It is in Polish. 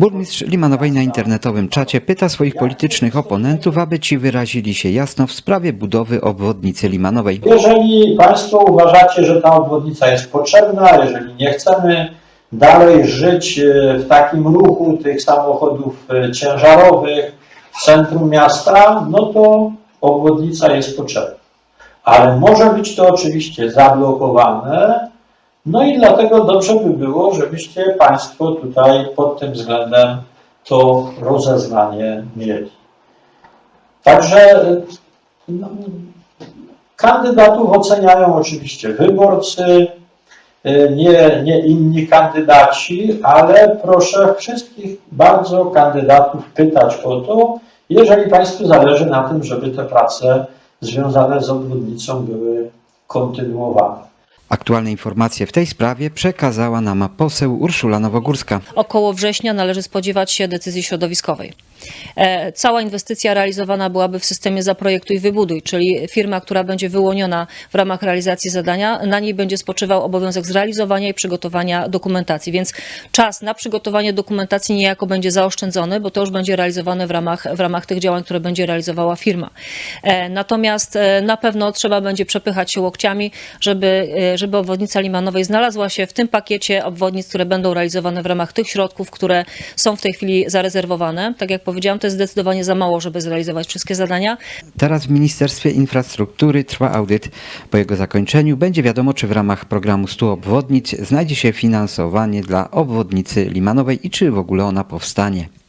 Burmistrz Limanowej na internetowym czacie pyta swoich politycznych oponentów, aby ci wyrazili się jasno w sprawie budowy obwodnicy Limanowej. Jeżeli Państwo uważacie, że ta obwodnica jest potrzebna, jeżeli nie chcemy dalej żyć e, w takim ruchu tych samochodów e, ciężarowych w centrum miasta, no to obwodnica jest potrzebna. Ale może być to oczywiście zablokowane, no i dlatego dobrze by było, żebyście Państwo tutaj pod tym względem to rozeznanie mieli. Także no, Kandydatów oceniają oczywiście wyborcy, y, nie, nie inni kandydaci, ale proszę wszystkich bardzo kandydatów pytać o to, jeżeli Państwu zależy na tym, żeby te prace związane z obwodnicą były kontynuowane. Aktualne informacje w tej sprawie przekazała nam poseł Urszula Nowogórska. Około września należy spodziewać się decyzji środowiskowej. E, Cała inwestycja realizowana byłaby w systemie Zaprojektuj Wybuduj, czyli firma, która będzie wyłoniona w ramach realizacji zadania, na niej będzie spoczywał obowiązek zrealizowania i przygotowania dokumentacji, więc czas na przygotowanie dokumentacji niejako będzie zaoszczędzony, bo to już będzie realizowane w ramach, w ramach tych działań, które będzie realizowała firma. E, Natomiast e, na pewno trzeba będzie przepychać się łokciami, żeby, żeby obwodnica Limanowej znalazła się w tym pakiecie obwodnic, które będą realizowane w ramach tych środków, które są w tej chwili zarezerwowane. Tak jak powiedziałam, to jest zdecydowanie za mało, żeby zrealizować wszystkie zadania. Teraz w Ministerstwie Infrastruktury trwa audyt. Po jego zakończeniu będzie wiadomo, czy w ramach programu 100 obwodnic znajdzie się finansowanie dla obwodnicy Limanowej i czy w ogóle ona powstanie.